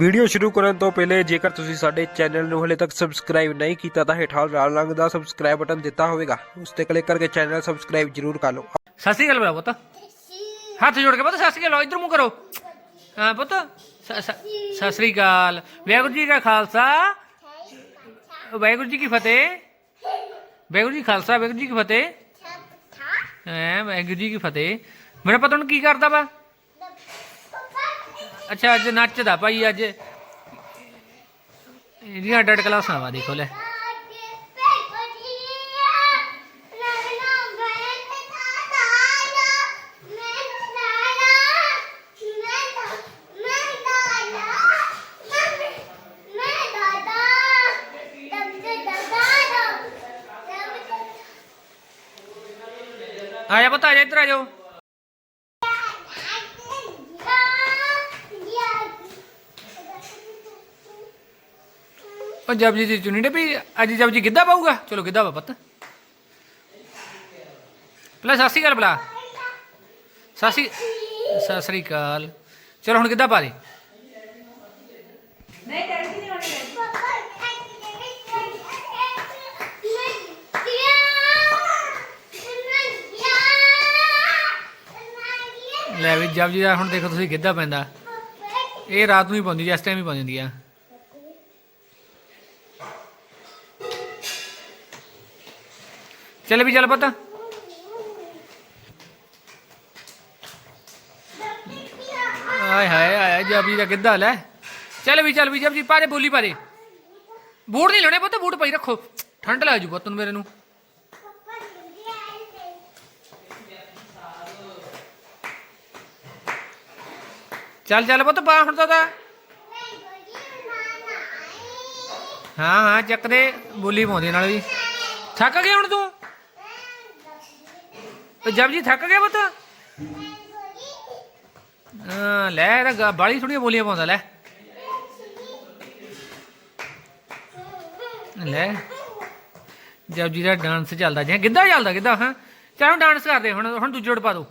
Video ਸ਼ੁਰੂ ਕਰਨ ਤੋਂ ਪਹਿਲੇ ਜੇਕਰ ਤੁਸੀਂ ਸਾਡੇ ਚੈਨਲ ਨੂੰ ਹਲੇ ਤੱਕ ਸਬਸਕ੍ਰਾਈਬ ਨਹੀਂ ਕੀਤਾ ਤਾਂ ਹੇਠਾਂ ਲਾਲ ਰੰਗ ਦਾ ਸਬਸਕ੍ਰਾਈਬ ਬਟਨ ਦਿੱਤਾ ਹੋਵੇਗਾ। ਉਸ ਤੇ ਕਲਿੱਕ ਕਰਕੇ ਚੈਨਲ ਸਬਸਕ੍ਰਾਈਬ ਜਰੂਰ ਕਰ ਲਓ। ਸਤਿ ਸ਼੍ਰੀ ਅਕਾਲ ਬਰਾ ਪੁੱਤ। ਹੱਥ ਜੋੜ ਕੇ ਪੁੱਤ ਸਤਿ ਸ਼੍ਰੀ ਅਕਾਲ ਇਧਰ ਮੂੰਹ ਕਰੋ। ਹਾਂ ਪੁੱਤ ਸਤਿ ਸ਼੍ਰੀ ਅਕਾਲ। ਵਾਹਿਗੁਰੂ ਜੀ ਕਾ ਖਾਲਸਾ। ਵਾਹਿਗੁਰੂ ਜੀ ਕੀ ਫਤਿਹ। ਵਾਹਿਗੁਰੂ ਜੀ ਖਾਲਸਾ ਵਾਹਿਗੁਰੂ ਜੀ ਕੀ ਫਤਿਹ। ਹੈ ਵਾਹਿਗੁਰੂ ਜੀ ਕੀ ਫਤਿਹ। ਮੇਰਾ ਪਤਾ ਹੁਣ ਕੀ ਕਰਦਾ ਵਾ? ਅੱਛਾ, ਅੱਜ ਨੱਚਦਾ ਭਾਈ, ਅੱਜ। ਇਹਦੀਆਂ ਅੱਡ ਕਲਾਸਾਂ ਵਾ, ਦੇਖੋ ਲੈ। ਆ ਜਾ ਪੁੱਤ, ਆ ਜਾ ਇੱਧਰ ਆ ਜਾਓ। ਉਹ ਜਪਜੀ ਦੀ ਚੁੰਨੀ ਨੇ ਵੀ ਅੱਜ ਜਪਜੀ ਗਿੱਧਾ ਪਾਊਗਾ? ਚਲੋ ਗਿੱਧਾ ਵਾ ਪੁੱਤ। ਪਹਿਲਾਂ ਸਤਿ ਸ਼੍ਰੀ ਅਕਾਲ ਬਲਾ ਸਤਿ ਸ਼੍ਰੀ ਸਤਿ ਸ਼੍ਰੀ ਅਕਾਲ। ਚਲੋ ਹੁਣ ਗਿੱਧਾ ਪਾ ਦੇ। ਲੈ ਵੀ ਜਪਜੀ ਦਾ ਹੁਣ ਦੇਖੋ ਤੁਸੀਂ ਗਿੱਧਾ ਪੈਂਦਾ। ਇਹ ਰਾਤ ਨੂੰ ਹੀ ਪਾਉਂਦੀ ਜੀ ਇਸ ਟਾਈਮ ਹੀ ਪਾਉਂਦੀ ਹੁੰਦੀ ਆ। ਚੱਲ ਵੀ ਚੱਲ ਪੁੱਤ। ਆਏ ਹਾਏ ਆਇਆ ਜਪਜੀ ਦਾ ਗਿੱਧਾ ਲੈ। ਚੱਲ ਵੀ ਚੱਲ ਵੀ, ਜਪਜੀ ਪਾਰੇ ਬੋਲੀ ਪਾਰੇ ਬੂਟ ਨਹੀਂ ਲੈਣੇ ਪੁੱਤ, ਬੂਟ ਪਾਈ ਰੱਖੋ। ਠੰਡ ਲੱਗ ਜੂ ਪੁੱਤ ਨੂੰ ਮੇਰੇ ਨੂੰ। ਚੱਲ ਚੱਲ ਪੁੱਤ, ਪਾ ਹੁਣ ਤਾਂ ਉਹਦਾ। ਹਾਂ ਹਾਂ, ਚੱਕ ਬੋਲੀ ਪਾਉਂਦੇ ਨਾਲ ਵੀ। ਥੱਕ ਗਿਆ ਹੁਣ ਤੂੰ? ਤੇ ਜਬ ਜੀ, ਥੱਕ ਗਿਆ ਪੁੱਤ? ਹਾਂ, ਲੈ ਇਹਦਾ ਬਾਲੀ ਥੋੜੀਆਂ ਬੋਲੀਆਂ ਪਾਉਂਦਾ, ਲੈ। ਲੈ। ਜਬ ਜੀ ਦਾ ਡਾਂਸ ਚੱਲਦਾ ਜੇ ਗਿੱਧਾ ਚੱਲਦਾ, ਗਿੱਧਾ, ਹਾਂ। ਚਲ ਡਾਂਸ ਕਰਦੇ, ਹੁਣ ਹੁਣ ਦੂਜੇ ਜੋੜ ਪਾ ਦੋ।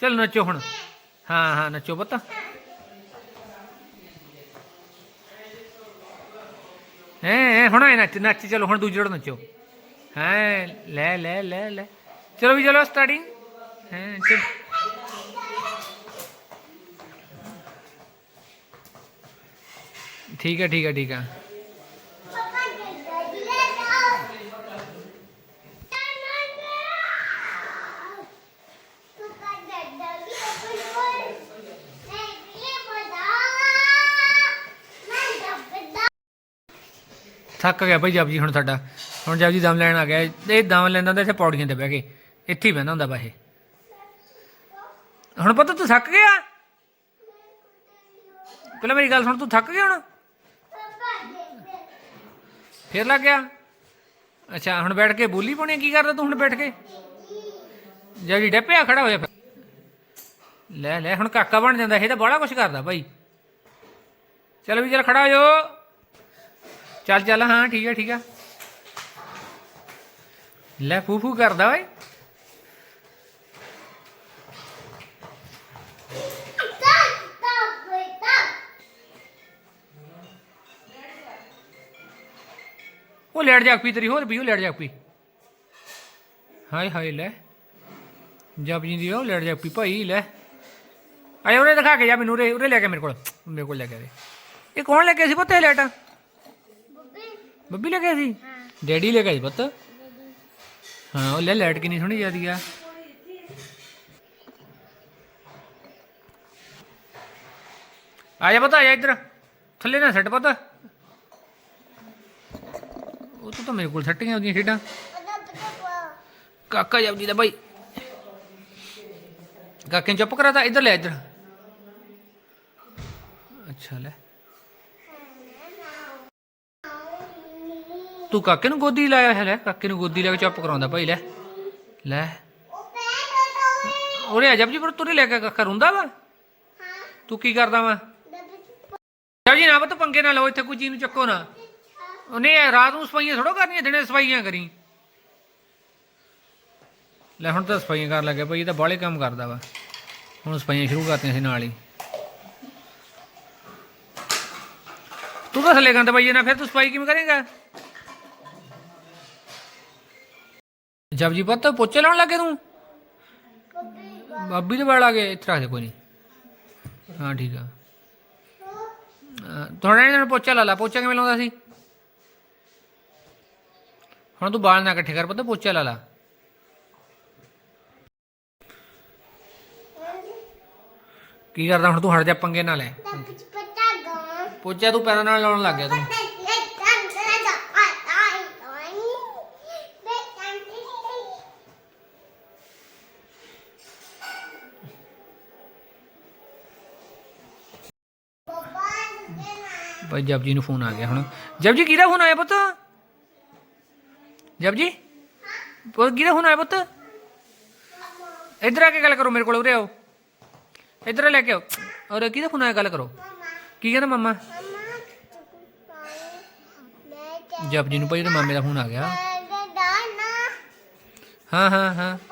ਚਲ ਨੱਚੋ ਹੁਣ। ਹਾਂ ਹਾਂ, ਨੱਚੋ ਪਤਾ। ਹੈ ਹੁਣ ਇਹ ਨੱਚ ਨੱਚ, ਚਲੋ ਹੁਣ ਦੂਜੇ ਜੋੜ ਨੱਚੋ। ਹੈ, ਲੈ ਲੈ ਲੈ ਲੈ। ਚਲੋ ਵੀ ਚਲੋ ਸਟਾਰਟਿੰਗ ਹੈ, ਚਲ। ਠੀਕ ਹੈ ਠੀਕ ਹੈ ਠੀਕ ਹੈ। ਥੱਕ ਗਿਆ ਭਾਈ ਜਪਜੀ ਹੁਣ ਸਾਡਾ। ਹੁਣ ਜਪਜੀ ਦਮ ਲੈਣ ਆ ਗਿਆ। ਇਹ ਦਮ ਲੈਂਦਾ ਹੁੰਦਾ ਇੱਥੇ ਪੌੜੀਆਂ ਤੇ ਬਹਿ ਕੇ। ਇੱਥੇ ਹੀ ਬਹਿੰਦਾ ਹੁੰਦਾ ਵਾ ਇਹ। ਹੁਣ ਪਤਾ ਤੂੰ ਥੱਕ ਗਿਆ? ਪਹਿਲਾਂ ਮੇਰੀ ਗੱਲ ਸੁਣ, ਤੂੰ ਥੱਕ ਗਿਆ ਹੁਣ? ਫੇਰ ਲੱਗ ਗਿਆ? ਅੱਛਾ, ਹੁਣ ਬੈਠ ਕੇ ਬੋਲੀ ਪਾਉਣੀ ਕੀ ਕਰਦਾ ਤੂੰ ਹੁਣ ਬੈਠ ਕੇ? ਜਪਜੀ ਡੱਪਿਆ, ਖੜਾ ਹੋਇਆ ਫਿਰ। ਲੈ ਲੈ, ਹੁਣ ਕਾਕਾ ਬਣ ਜਾਂਦਾ, ਇਹ ਤਾਂ ਬੜਾ ਕੁਝ ਕਰਦਾ ਭਾਈ ਚਲ ਵੀ ਚਲ, ਖੜਾ ਹੋ ਜਾਓ। ਚੱਲ ਚੱਲ, ਹਾਂ, ਠੀਕ ਹੈ ਠੀਕ ਹੈ ਲੈ, ਫੂ ਫੂ ਕਰਦਾ ਓਏ। ਉਹ ਲੈਟ ਜਾ ਪੀ ਤੇਰੀ, ਹੋਰ ਵੀ ਉਹ ਲੈਟ ਜਾ ਪੀ ਹਾਏ ਹਾਏ, ਲੈ। ਜਬ ਜੀ ਦੀ ਉਹ ਲੈਟ ਜਾ ਪੀ ਭਾਈ, ਲੈ। ਆਏ, ਉਹਨੇ ਦਿਖਾ ਕੇ ਜਾ ਮੈਨੂੰ, ਉਰੇ ਉਰੇ ਲੈ ਕੇ ਮੇਰੇ ਕੋਲ। ਮੇਰੇ ਕੋਲ ਲੈ ਕੇ ਆ ਇਹ ਕੌਣ ਲੈ ਕੇ ਸੀ ਪੁੱਤ ਲੈਟਾਂ? ਬੱਬੀ ਲੈ ਕੇ ਸੀ? ਡੈਡੀ ਲੈ ਕੇ ਸੀ ਪੁੱਤ। ਹਾਂ ਉਹ ਲੈ ਲੈਟ ਕਿੰਨੀ ਸੋਹਣੀ ਜਾਂਦੀ ਆ। ਆ ਜਾ ਪੁੱਤ ਆ ਜਾ ਇੱਧਰ। ਥੱਲੇ ਨਾ ਸੱਟ ਪੁੱਤ। ਉਹ ਤੋਂ ਤਾਂ ਮੇਰੇ ਕੋਲ ਸੱਟੀਆਂ ਉਹਦੀਆਂ ਖੇਡਾਂ ਕਾਕਾ ਜਪਦੀ ਦਾ ਭਾਈ ਕਾਕੇ ਚੁੱਪ ਕਰਾ ਤਾ ਇੱਧਰ ਲੈ ਇੱਧਰ। ਅੱਛਾ ਲੈ। ਤੂੰ ਕਾਕੇ ਨੂੰ ਗੋਦੀ ਲਾਇਆ ਹੈ, ਲੈ, ਕਾਕੇ ਨੂੰ ਗੋਦੀ ਲੈ ਕੇ ਚੁੱਪ ਕਰਾਉਂਦਾ ਭਾਈ, ਲੈ ਲੈ। ਉਰੇ ਆ ਜਪਜੀ ਪਰ ਤੁਰੇ ਲੈ ਕੇ ਕਾਕਾ ਰੋਂਦਾ ਵਾ? ਤੂੰ ਕੀ ਕਰਦਾ ਵਾ? ਜੀ ਨਾ ਪੁੱਤ, ਪੰਗੇ ਨਾ ਲਓ, ਇੱਥੇ ਕੋਈ ਜੀ ਨੂੰ ਚੱਕੋ ਨਾ। ਉਹਨੇ ਰਾਤ ਨੂੰ ਸਫਾਈਆਂ ਥੋੜੋ ਕਰਨੀਆਂ, ਦਿਨੇ ਸਫਾਈਆਂ ਕਰੀ। ਲੈ, ਹੁਣ ਤਾਂ ਸਫਾਈਆਂ ਕਰਨ ਲੱਗੇ ਭਾਈ, ਇਹ ਤਾਂ ਬਾਹਲੇ ਕੰਮ ਕਰਦਾ ਵਾ। ਹੁਣ ਸਫਾਈਆਂ ਸ਼ੁਰੂ ਕਰਤੀਆਂ ਸੀ ਨਾਲ ਹੀ। ਤੂੰ ਤਾਂ ਥੱਲੇ ਗੰਦ ਪਾਈ ਨਾ ਫਿਰ ਤੂੰ ਸਫ਼ਾਈ ਕਿਵੇਂ ਕਰੇਗਾ? ਜਬ ਜੀ ਪਤਾ ਪੋਚੇ ਲਾਉਣ ਲੱਗੇ ਤੂੰ? ਬਾਬੀ ਦੇ ਵਾਲ ਆ ਗਏ ਇੱਥੇ ਰੱਖ ਦੇ ਕੋਈ ਨਹੀਂ ਹਾਂ ਠੀਕ ਆ। ਥੋੜਾ ਜਿਹਾ ਪੋਚਾ ਲਾ ਲਾ ਪੋਚਾ ਕਿਵੇਂ ਲਾਉਂਦਾ ਸੀ? ਹੁਣ ਤੂੰ ਵਾਲ ਨਾ ਇਕੱਠੇ ਕਰ ਪਤਾ ਪੋਚਾ ਲਾ ਲਾ। ਕੀ ਕਰਦਾ ਹੁਣ ਤੂੰ? ਹਟ ਜਾ ਪੰਗੇ ਨਾ ਲੈ। ਪੋਚਾ ਤੂੰ ਪੈਰਾਂ ਨਾਲ ਲਾਉਣ ਲੱਗ ਗਿਆ ਤੂੰ। ਭਾਈ ਜਪਜੀ ਨੂੰ ਫੋਨ ਆ ਗਿਆ ਹੁਣ। ਜਪਜੀ ਕਿਹਦਾ ਫੋਨ ਆਇਆ ਪੁੱਤ? ਜਪਜੀ ਪੁੱਤ ਕਿਹਦਾ ਫੋਨ ਆਇਆ ਪੁੱਤ? ਇੱਧਰ ਆ ਕੇ ਗੱਲ ਕਰੋ ਮੇਰੇ ਕੋਲ ਉਰੇ ਆਓ। ਇੱਧਰ ਲੈ ਕੇ ਆਓ। ਔਰ ਕਿਹਦਾ ਫੋਨ ਆਇਆ ਗੱਲ ਕਰੋ। ਕੀ ਕਹਿੰਦਾ ਮਮਾ? ਜਪਜੀ ਨੂੰ ਭਾਈ ਉਹਦੇ ਮਾਮੇ ਦਾ ਫੋਨ ਆ ਗਿਆ। ਹਾਂ ਹਾਂ ਹਾਂ।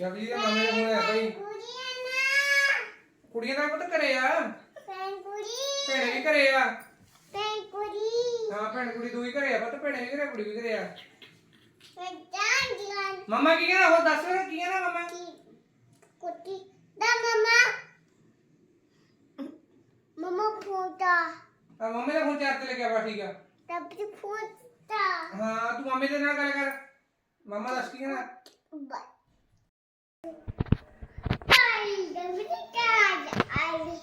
ਵੀ ਮਾਮੇ ਦਾ ਫੋਨ ਆਇਆ ਭਾਈ ਕੁੜੀਆਂ ਦਾ ਪੁੱਤ ਘਰੇ ਆ? ਭੈਣੇ ਵੀ ਘਰੇ ਆ? ਹਾਂ, ਭੈਣ ਕੁੜੀ ਦੂਈ ਘਰੇ ਆ ਪੁੱਤ, ਭੈਣੇ ਵੀ ਘਰੇ ਕੁੜੀ ਵੀ ਘਰੇ ਆ। ਮਮਾ ਕੀ ਕਹਿੰਦਾ, ਹੋਰ ਦੱਸ ਕੀ ਕਹਿੰਦਾ ਮਮਾ? ਮਮਾ ਫੋਟਾ ਆ ਮੰਮੀ ਦਾ ਫੋਨ ਚਾਰਜ ਤੇ ਲੱਗਿਆ ਵਾ, ਠੀਕ ਆ। ਤਬ ਤੇ ਫੋਟਾ ਹਾਂ, ਤੂੰ ਮਾਮੇ ਦੇ ਨਾਲ ਗੱਲ ਕਰ। ਮਾਮਾ ਦੱਸ ਕੀ ਕਹਿੰਦਾ? ਆਈ ਦੰਦੀ ਕਾਜ ਆਈ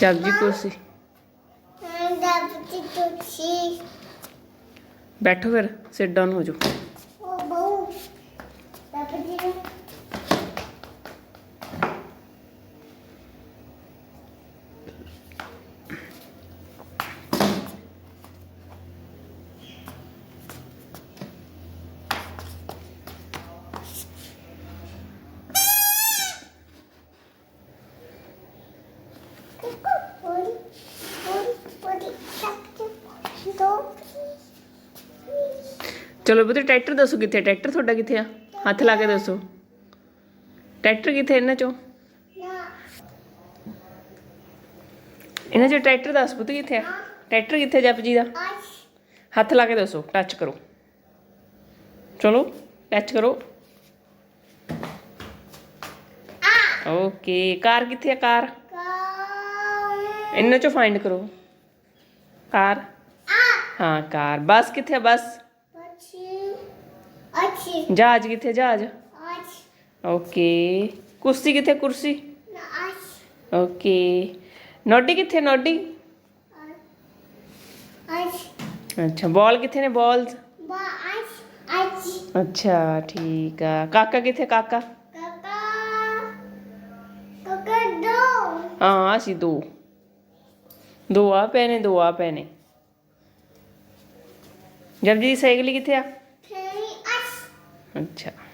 ਚੱਲ ਜੀ ਕੁਰਸੀ ਦਬ ਤੇ ਤੁਸੀ ਬੈਠੋ ਫਿਰ ਸਿਟ ਡਾਊਨ ਹੋ ਜਾਓ ਉਹ ਬਹੁ ਦਬ ਤੇ Poli, poli, poli, poli, ਦੋ ਚਲੋ ਬਤੇ ਟਰੈਕਟਰ ਦੱਸੋ ਕਿੱਥੇ ਟਰੈਕਟਰ ਤੁਹਾਡਾ ਕਿੱਥੇ ਆ? ਹੱਥ ਲਾ ਕੇ ਦੱਸੋ। ਟਰੈਕਟਰ ਕਿੱਥੇ ਇਹਨਾਂ ਚੋਂ? ਇਹਨਾਂ ਚੋਂ ਟਰੈਕਟਰ ਦੱਸ ਪੁੱਤ ਕਿੱਥੇ ਆ? ਟਰੈਕਟਰ ਕਿੱਥੇ ਜਪ ਜੀ ਦਾ? ਹੱਥ ਲਾ ਕੇ ਦੱਸੋ, ਟੱਚ ਕਰੋ। ਚਲੋ, ਟੱਚ ਕਰੋ। ਓਕੇ ਕਾਰ ਕਿੱਥੇ ਆ, ਕਾਰ? ਇਹਨਾਂ ਚੋਂ ਫਾਈਂਡ ਕਰੋ। ਕਾਰ? ਆ ਹਾਂ, ਕਾਰ। ਬੱਸ ਕਿੱਥੇ ਆ, ਬੱਸ? ਅੱਛੀ ਜਹਾਜ਼ ਕਿੱਥੇ ਜਹਾਜ਼ ਅੱਜ ਓਕੇ ਕੁਰਸੀ ਕਿੱਥੇ ਕੁਰਸੀ ਨਾ ਅੱਜ ਓਕੇ ਨੋਡੀ ਕਿੱਥੇ ਨੋਡੀ ਅੱਜ ਅੱਛਾ ਬਾਲ ਕਿੱਥੇ ਨੇ ਬਾਲਸ ਬਾ ਅੱਜ ਅੱਜ ਅੱਛਾ ਠੀਕ ਆ ਕਾਕਾ ਕਿੱਥੇ ਕਾਕਾ ਕਾਕਾ ਕਾਕਾ ਦੋ ਹਾਂ ਅਸੀਂ ਦੋ ਦੋ